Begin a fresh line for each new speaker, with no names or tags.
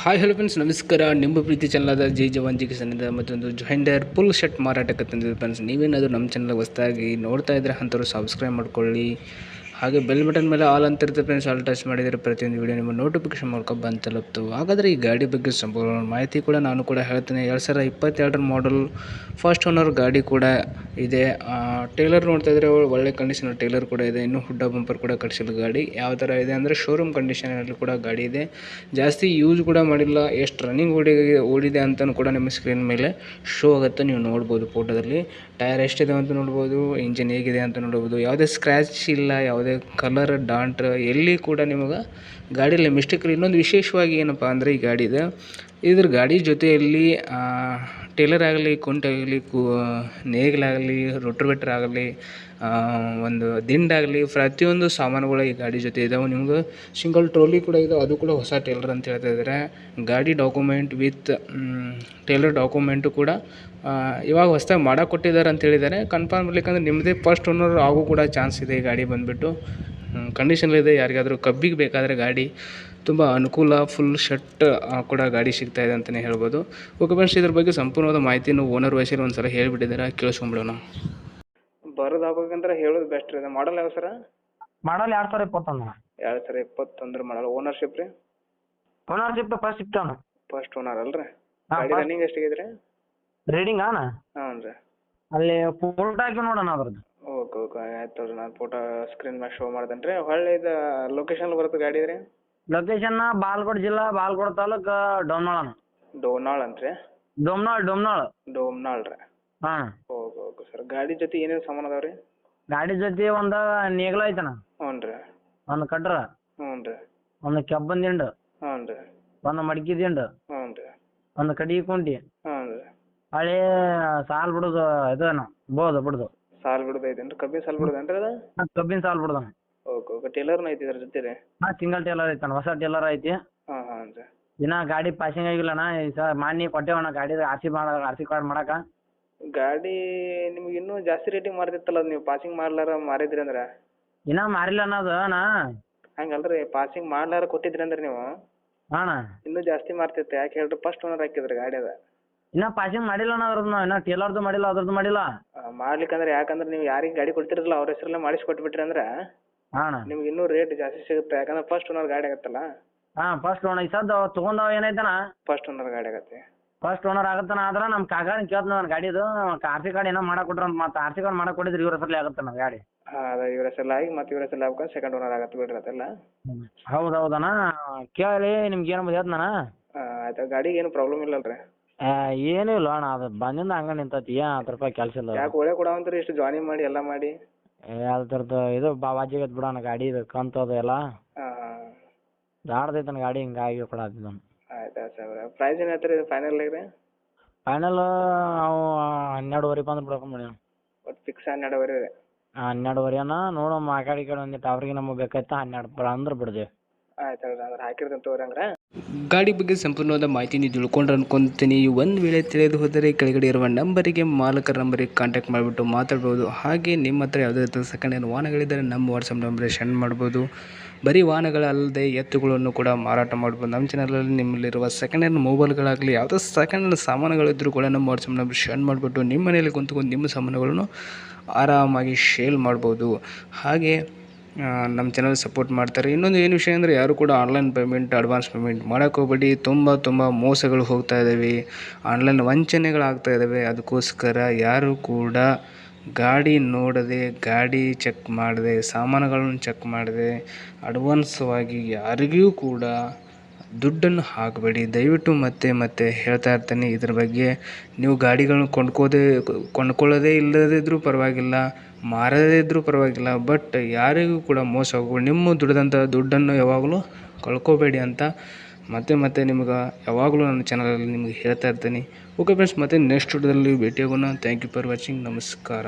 Hi hello friends ನಮಸ್ಕಾರ. ನಿಮ್ಮ ಪ್ರೀತಿ ಚಾನಲಾದ ಜೈ ಜವಾನ್, G ಕಿಸನಿಂದ ಮತ್ತೊಂದು ಜೊಹೆಂಡರ್ ಪುಲ್ ಶರ್ಟ್ ಮಾರಾಟಕ್ಕೆ ತಂದಿದ್ದು ಫ್ರೆಂಡ್ಸ್ ನೀವೇನಾದರೂ ನಮ್ಮ ಚಾನಲ್ ಹೊಸ್ದಾಗಿ ನೋಡ್ತಾ ಇದ್ರೆ ಅಂಥವ್ರು ಸಬ್ಸ್ಕ್ರೈಬ್ ಮಾಡ್ಕೊಳ್ಳಿ. ಹಾಗೆ ಬೆಲ್ ಬಟನ್ ಮೇಲೆ ಆಲ್ ಅಂತ ಇರುತ್ತೆ ಫ್ರೆಂಡ್ಸ್ ಆಲ್ ಟಚ್ ಮಾಡಿದರೆ ಪ್ರತಿಯೊಂದು ವಿಡಿಯೋ ನಿಮ್ಮ ನೋಟಿಫಿಕೇಶನ್ ಮೂಲಕ ಬಂದು ತಲುಪ್ತು. ಹಾಗಾದರೆ ಈ ಗಾಡಿ ಬಗ್ಗೆ ಸಂಪೂರ್ಣ ಮಾಹಿತಿ ಕೂಡ ನಾನು ಕೂಡ ಹೇಳ್ತೇನೆ. ಎರಡು ಸಾವಿರ ಇಪ್ಪತ್ತೆರಡರ ಮಾಡಲ್ ಫಸ್ಟ್ ಓನರ್ ಗಾಡಿ ಕೂಡ ಇದೆ. ಟೇಲರ್ ನೋಡ್ತಾ ಇದ್ರೆ ಒಳ್ಳೆ ಕಂಡೀಷನ್ ಟೇಲರ್ ಕೂಡ ಇದೆ. ಇನ್ನು ಹುಡ್ಡ ಬಂಪರ್ ಕೂಡ ಕಟ್ಸಿಲ್ಲ ಗಾಡಿ. ಯಾವ ಥರ ಇದೆ ಅಂದರೆ ಶೋರೂಮ್ ಕಂಡೀಷನಲ್ಲಿ ಕೂಡ ಗಾಡಿ ಇದೆ. ಜಾಸ್ತಿ ಯೂಸ್ ಕೂಡ ಮಾಡಿಲ್ಲ. ಎಷ್ಟು ರನ್ನಿಂಗ್ ಓಡಿ ಓಡಿದೆ ಅಂತಲೂ ಕೂಡ ನಿಮ್ಮ ಸ್ಕ್ರೀನ್ ಮೇಲೆ ಶೋ ಆಗುತ್ತೆ. ನೀವು ನೋಡ್ಬೋದು ಫೋಟೋದಲ್ಲಿ ಟೈರ್ ಎಷ್ಟಿದೆ ಅಂತ ನೋಡ್ಬೋದು. ಇಂಜಿನ್ ಹೇಗಿದೆ ಅಂತ ನೋಡ್ಬೋದು. ಯಾವುದೇ ಸ್ಕ್ರ್ಯಾಚ್ ಇಲ್ಲ, ಯಾವುದೇ ಕಲರ್ ಡಾಂಟ್ ಎಲ್ಲಿ ಕೂಡ ನಿಮಗೆ ಗಾಡಿಯಲ್ಲಿ ಮಿಸ್ಟೇಕ್ ಇನ್ನೊಂದು ವಿಶೇಷವಾಗಿ ಏನಪ್ಪ ಅಂದರೆ ಈ ಗಾಡಿ ಇದೆ ಇದ್ರ ಗಾಡಿ ಜೊತೆಯಲ್ಲಿ ಟೇಲರ್ ಆಗಲಿ, ಕುಂಟೆ ಆಗಲಿ, ಕು ನೇಗಿಲಾಗಲಿ ರೋಟ್ರವೇಟರ್ ಆಗಲಿ ಒಂದು ದಿಂಡಾಗಲಿ ಪ್ರತಿಯೊಂದು ಸಾಮಾನುಗಳು ಈ ಗಾಡಿ ಜೊತೆ ಇದಾವೆ. ನಿಮ್ಗೆ ಸಿಂಗಲ್ ಟ್ರೋಲಿ ಕೂಡ ಇದೆ ಅದು ಕೂಡ ಹೊಸ ಟೇಲರ್ ಅಂತ ಹೇಳ್ತಾ ಇದ್ದಾರೆ ಗಾಡಿ ಡಾಕ್ಯುಮೆಂಟ್ ವಿತ್ ಟೇಲರ್ ಡಾಕ್ಯುಮೆಂಟು ಕೂಡ ಇವಾಗ ಹೊಸ್ದಾಗಿ ಮಾಡಕ್ಕೆ ಕೊಟ್ಟಿದ್ದಾರೆ ಅಂತ ಹೇಳಿದ್ದಾರೆ. ಕನ್ಫರ್ಮ್ ಇರ್ಲಿಕ್ಕಂದ್ರೆ ನಿಮ್ಮದೇ ಫಸ್ಟ್ ಓನರ್ ಆಗೋ ಕೂಡ ಚಾನ್ಸ್ ಇದೆ ಈ ಗಾಡಿ ಬಂದುಬಿಟ್ಟು. ಕಂಡೀಷನಲ್ಲಿದೆ ಯಾರಿಗಾದರೂ ಕಬ್ಬಿಗೆ ಬೇಕಾದರೆ ಗಾಡಿ ತುಂಬ ಅನುಕೂಲ ಫುಲ್ ಶರ್ಟ್ ಕೂಡ ಗಾಡಿ ಸಿಗ್ತಾ ಇದೆ ಅಂತಲೇ ಹೇಳ್ಬೋದು. ಓಕೆ ಫ್ರೆಂಡ್ಸ್ ಇದ್ರ ಬಗ್ಗೆ ಸಂಪೂರ್ಣವಾದ ಮಾಹಿತಿಯನ್ನು ಓನರ್ ವಯಸ್ಸಲ್ಲಿ ಒಂದು ಸಲ ಹೇಳಿಬಿಟ್ಟಿದ್ದಾರೆ ಕೇಳಿಸ್ಕೊಂಬಿಡೋಣ ಬರೋದಾಗಬೇಕಂದ್ರೆ ಹೇಳೋದು ಬೆಸ್ಟ್ ರೀ ಮಾಡಲ್ ಯಾವ ಸರ
ಮಾಡಲ್ ಎರಡು ಸಾವಿರ ಇಪ್ಪತ್ತೊಂದು
ಎರಡು ಸಾವಿರ ಇಪ್ಪತ್ತೊಂದರ ಮಾಡಲ್ ಓನರ್ಶಿಪ್ ರೀ?
ಓನರ್ಶಿಪ್ ಫಸ್ಟ್ ಶಿಫ್ಟ್ ಅವನು
ಫಸ್ಟ್ ಓನರ್ ಅಲ್ರಿ? ಗಾಡಿ ರನ್ನಿಂಗ್ ಎಷ್ಟಾಗಿದೆ ರೀ
ರೀಡಿಂಗ್ ಆನ
ಹ್ಞೂ ರೀ.
ಅಲ್ಲಿ ಫೋಟೋ ಹಾಕಿ ನೋಡೋಣ ಅದ್ರದ್ದು.
ಓಕೆ ಓಕೆ ಆಯ್ತು ರೀ ನಾನು ಫೋಟೋ ಸ್ಕ್ರೀನ್ ಮ್ಯಾಗ ಶೋ ಮಾಡ್ತೇನೆ ರೀ. ಹೊಳ್ಳಿ ಇದು ಲೊಕೇಶನ್ ಬರುತ್ತೆ ಗಾಡಿ ರೀ?
ಲೊಕೇಶನ್ ಬಾಲ್ಕೋಟ್ ಜಿಲ್ಲಾ ಬಾಲ್ಕೋಟ್ ತಾಲೂಕು ಡೋಮ್ನಾಳ್ ಅಣ್ಣ.
ಡೋನಾಳ್ ರೀ?
ಡೋಮ್ನಾಳ್ ಡೋಮ್ನಾಳ್.
ಡೋಮ್ನಾಳ್ ರೀ.
ಹಾಂ.
ಓಕೆ ಓಕೆ ಸರ್ ಗಾಡಿ ಜೊತೆ ಏನೇನು ಸಾಮಾನು ಅದಾವೆ ರೀ?
ಗಾಡಿ ಜೊತೆ ಒಂದು ನೇಗ್ಲ ಐತನ
ಹ್ಞೂ ರೀ.
ಒಂದು ಕಟ್ರ.
ಹ್ಞೂ ರೀ.
ಒಂದು ಕೆಬ್ಬನ್ ದಿಂಡು.
ಹ್ಞೂ ರೀ.
ಒಂದು ಮಡಿಕೆ ದಿಂಡು.
ಹ್ಞೂ ರೀ.
ಒಂದು ಕಡಿಗೆ ಕುಂಟಿ.
ಹ್ಞೂ ರೀ.
ಹಳೆ ಸಾಲ್ ಬಿಡೋದು ಇದು ಅಣ್ಣ. ಬೋದು ಬಿಡುದು.
ಸಾಲ್ ಬಿಡೋದು ಏನ್ರಿ ಕಬ್ಬಿನ ಸಾಲ್ ಬಿಡೋದೇನು ಏನ್ರಿ ಅದು?
ಕಬ್ಬಿನ ಸಾಲ್ ಬಿಡುದಣ್ಣ
ಓಕೆ ಓಕೆ. ಟೇಲರ್ನ ಐತಿ ಇದ್ರ ಜೊತೆ ರೀ
ಹಾಂ ಸಿಂಗಲ್ ಟೇಲರ್ ಐತಣ್ಣ ಹೊಸ ಟೇಲರ್ ಐತಿ.
ಹಾ ಹಾಂ ರೀ
ಇನ್ನ ಗಾಡಿ ಪಾಸಿಂಗ್ ಆಗಿಲ್ಲ ಅಣ್ಣ ಈ ಸರ್ ಮಾನ್ಯ ಕೊಟ್ಟೇವಣ್ಣ ಗಾಡಿ ಆರ್ ಸಿ ಮಾಡ ಆರ್ ಸಿ ಕಾರ್ಡ್ ಮಾಡಕ.
ಗಾಡಿ ನಿಮ್ಗೆ ಇನ್ನೂ ಜಾಸ್ತಿ ರೇಟಿಂಗ್ ಮಾರ್ತಿತ್ತಲ್ಲ ಅದು ನೀವು ಪಾಸಿಂಗ್ ಮಾಡ್ಲಾರ ಮಾರಿದ್ರಿ ಅಂದ್ರೆ?
ಇನ್ನ ಮಾರಿಲ್ಲ ಅನ್ನೋದು ಅಣ್ಣ.
ಹಂಗಲ್ರಿ ಪಾಸಿಂಗ್ ಮಾಡ್ಲಾರ ಕೊಟ್ಟಿದ್ರಿ ಅಂದ್ರೆ ನೀವು?
ಅಣ್ಣ.
ಇನ್ನೂ ಜಾಸ್ತಿ ಮಾರ್ತಿತ್ತು ಯಾಕೆ ಹೇಳ್ರಿ ಫಸ್ಟ್ ಓನರ್ ಹಾಕಿದ್ರಿ ಗಾಡಿ ಅದ.
ಇನ್ನ ಪಾಸಿಂಗ್ ಮಾಡಿಲ್ಲ ಅಣ್ಣ ಅದ್ರದ್ದು ನಾವು ಇನ್ನ ಟೇಲರ್ದು ಮಾಡಿಲ್ಲ ಅದ್ರದ್ದು ಮಾಡಿಲ್ಲ.
ಮಾಡ್ಲಿಕ್ಕಂದ್ರೆ ಯಾಕಂದ್ರೆ ನೀವು ಯಾರಿಗೆ ಗಾಡಿ ಕೊಡ್ತಿರಲ್ಲ ಅವ್ರ ಹೆಸರಲ್ಲೇ ಮಾಡಿಸಿ ಕೊಟ್ಬಿಟ್ರಿ ಅಂದ್ರೆ
ಹಾಂ ಅಣ್ಣ.
ನಿಮ್ಗೆ ಇನ್ನೂ ರೇಟ್ ಜಾಸ್ತಿ ಸಿಗುತ್ತೆ ಯಾಕಂದ್ರೆ ಫಸ್ಟ್ ಓನರ್ ಗಾಡಿ ಆಗತ್ತಲ್ಲ?
ಹಾ ಫಸ್ಟ್ ಓನರ್ ಈ ಸದ್ದು ತೊಗೊಂಡವ ಏನೈತಣ್ಣ
ಫಸ್ಟ್ ಓನರ್ ಗಾಡಿ ಆಗತ್ತೆ.
ಫಸ್ಟ್ ಓನರ್ ಆಗತ್ತಣ್ಣ ಆದ್ರೆ ನಮ್ಮ ಕಾಕಾನ ಕೇಳ್ತ ನನ್ನ ಗಾಡಿದು ಆರ್ ಸಿ ಕಾರ್ಡ್ ಏನೋ ಮಾಡಕೊಟ್ರ ಅಂತ ಮತ್ತೆ ಆರ್ ಸಿ ಕಾರ್ಡ್ ಮಾಡಕೊಟ್ಟಿದ್ರೆ ಇವ್ರ ಹೆಸರಲ್ಲಿ ಆಗತ್ತಣ್ಣ ಗಾಡಿ.
ಹಾಂ ಅದ ಇವ್ರ ಹೆಸರಲ್ಲಿ ಆಗಿ ಮತ್ತೆ ಇವ್ರ ಹೆಸರಲ್ಲಿ ಆಗ್ಬೇಕು ಸೆಕೆಂಡ್ ಓನರ್ ಆಗತ್ತೆ ಬಿಡ್ರಿ ಅದೆಲ್ಲ.
ಹೌದು ಹೌದಣ್ಣ ಕೇಳಿ ನಿಮ್ಗೆ ಏನು ಹೇಳ್ತಾನ
ಹಾಂ ಆಯ್ತು ಗಾಡಿಗೆ ಏನು ಪ್ರಾಬ್ಲಮ್ ಇಲ್ಲಲ್ರಿ.
ಏನೂ ಇಲ್ಲ ಅಣ್ಣ ಅದು ಬಂದಿಂದ ಹಂಗ ನಿಂತೈತಿ. ಏನು ಹತ್ತು ರೂಪಾಯಿ ಕೆಲಸ ಇಲ್ಲ
ಯಾಕೆ ಒಳ್ಳೆ ಕೊಡವಂತ್ರಿ ಇಷ್ಟು ಜಾಯಿನಿಂಗ್ ಮಾಡಿ ಎಲ್ಲ ಮಾಡಿ?
ಅದ್ರದ್ದು ಇದು ಬಾವಾಜಿಗತ್ ಬಿಡೋಣ ಗಾಡಿ ಇದು ಕಂತು ಅದು ಎಲ್ಲ.
ಹಾಂ ಹಾಂ.
ದಾಡ್ದೈತನ ಗಾಡಿ ಹಿಂಗಾಗಿ ಕೊಡತ್ತಿದ್ದ
ಆಯ್ತು ಪ್ರೈಸ್ ಏನು ಹೇಳ್ತೀರಿ ಫೈನಲ್ ರೀ
ಫೈನಲ್ ನಾವು ಹನ್ನೆರಡುವರೆ ಬಂದು ಬಿಡಕ್ಕೆ ಮಾಡಿ
ಒಟ್ಟು ಫಿಕ್ಸ್ ಹನ್ನೆರಡುವರೆ ರೀ
ಹನ್ನೆರಡುವರೆ ಅನ್ನ ನೋಡಮ್ಮ ಆ ಕಡೆ ಈ ಕಡೆ ಒಂದಿಟ್ಟು ಅವ್ರಿಗೆ ನಮಗೆ ಬೇಕಾಯ್ತ ಹನ್ನೆರಡು ಬರ ಅಂದ್ರೆ ಬಿಡ್ದೇವೆ
ಆಯ್ತು ಗಾಡಿ ಬಗ್ಗೆ ಸಂಪೂರ್ಣವಾದ ಮಾಹಿತಿ ನೀವು ತಿಳ್ಕೊಂಡ್ರೆ ಅನ್ಕೊಂತೀನಿ. ಒಂದು ವೇಳೆ ತಿಳಿದು ಹೋದರೆ ಕೆಳಗಡೆ ಇರುವ ನಂಬರಿಗೆ ಮಾಲಕರ ನಂಬರಿಗೆ ಕಾಂಟ್ಯಾಕ್ಟ್ ಮಾಡಿಬಿಟ್ಟು ಮಾತಾಡ್ಬೋದು. ಹಾಗೆ ನಿಮ್ಮ ಹತ್ರ ಯಾವುದೇ ಸೆಕೆಂಡ್ ಹ್ಯಾಂಡ್ ವಾಹನಗಳಿದ್ದರೆ ನಮ್ಮ ವಾಟ್ಸಪ್ ನಂಬರಿಗೆ ಸೆಂಡ್ ಮಾಡ್ಬೋದು. ಬರೀ ವಾಹನಗಳಲ್ಲದೆ ಎತ್ತುಗಳನ್ನು ಕೂಡ ಮಾರಾಟ ಮಾಡ್ಬೋದು. ನಮ್ಮ ಚಾನಲಲ್ಲಿ ನಿಮ್ಮಲ್ಲಿರುವ ಸೆಕೆಂಡ್ ಹ್ಯಾಂಡ್ ಮೊಬೈಲ್ಗಳಾಗಲಿ, ಯಾವುದೋ ಸೆಕೆಂಡ್ ಹ್ಯಾಂಡ್ ಸಾಮಾನುಗಳಿದ್ದರೂ ಕೂಡ ನಮ್ಮ ವಾಟ್ಸಪ್ ನಂಬರ್ ಸೆಂಡ್ ಮಾಡಿಬಿಟ್ಟು ನಿಮ್ಮ ಮನೆಯಲ್ಲಿ ಕುಂತ್ಕೊಂಡು ನಿಮ್ಮ ಸಾಮಾನುಗಳನ್ನು ಆರಾಮಾಗಿ ಶೇಲ್ ಮಾಡ್ಬೋದು. ಹಾಗೆ ನಮ್ಮ ಚಾನಲ್ ಸಪೋರ್ಟ್ ಮಾಡ್ತಾರೆ. ಇನ್ನೊಂದು ಏನು ವಿಷಯ ಅಂದರೆ ಯಾರು ಕೂಡ ಆನ್ಲೈನ್ ಪೇಮೆಂಟ್ ಅಡ್ವಾನ್ಸ್ ಪೇಮೆಂಟ್ ಮಾಡೋಕ್ಕೆ ಹೋಗ್ಬೇಡಿ. ತುಂಬ ತುಂಬ ಮೋಸಗಳು ಹೋಗ್ತಾ ಇದ್ದಾವೆ ಆನ್ಲೈನ್ ವಂಚನೆಗಳಾಗ್ತಾ ಇದ್ದಾವೆ ಅದಕ್ಕೋಸ್ಕರ ಯಾರು ಕೂಡ ಗಾಡಿ ನೋಡದೆ, ಗಾಡಿ ಚೆಕ್ ಮಾಡದೆ, ಸಾಮಾನುಗಳನ್ನು ಚೆಕ್ ಮಾಡದೆ ಅಡ್ವಾನ್ಸ್ವಾಗಿ ಯಾರಿಗೂ ಕೂಡ ದುಡ್ಡನ್ನು ಹಾಕಬೇಡಿ. ದಯವಿಟ್ಟು ಮತ್ತೆ ಮತ್ತೆ ಹೇಳ್ತಾ ಇರ್ತೀನಿ, ಇದ್ರ ಬಗ್ಗೆ ನೀವು ಗಾಡಿಗಳನ್ನು ಕೊಂಡ್ಕೋದೇ, ಕೊಂಡ್ಕೊಳ್ಳೋದೇ ಇಲ್ಲದೇ ಇದ್ದರೂ ಪರವಾಗಿಲ್ಲ, ಮಾರದೇ ಇದ್ದರೂ ಪರವಾಗಿಲ್ಲ, ಬಟ್ ಯಾರಿಗೂ ಕೂಡ ಮೋಸ ಹೋಗ್ಬೇಡಿ. ನಿಮ್ಮ ದುಡಿದಂಥ ದುಡ್ಡನ್ನು ಯಾವಾಗಲೂ ಕಳ್ಕೊಬೇಡಿ ಅಂತ ಮತ್ತೆ ಮತ್ತೆ ನಿಮ್ಗೆ ಯಾವಾಗಲೂ ನನ್ನ ಚಾನಲಲ್ಲಿ ನಿಮಗೆ ಹೇಳ್ತಾ ಇರ್ತೀನಿ. ಓಕೆ ಫ್ರೆಂಡ್ಸ್ ಮತ್ತೆ ನೆಕ್ಸ್ಟ್ ವಿಡಿಯೋದಲ್ಲಿ ಭೇಟಿಯಾಗೋಣ. ಥ್ಯಾಂಕ್ ಯು ಫಾರ್ ವಾಚಿಂಗ್ ನಮಸ್ಕಾರ.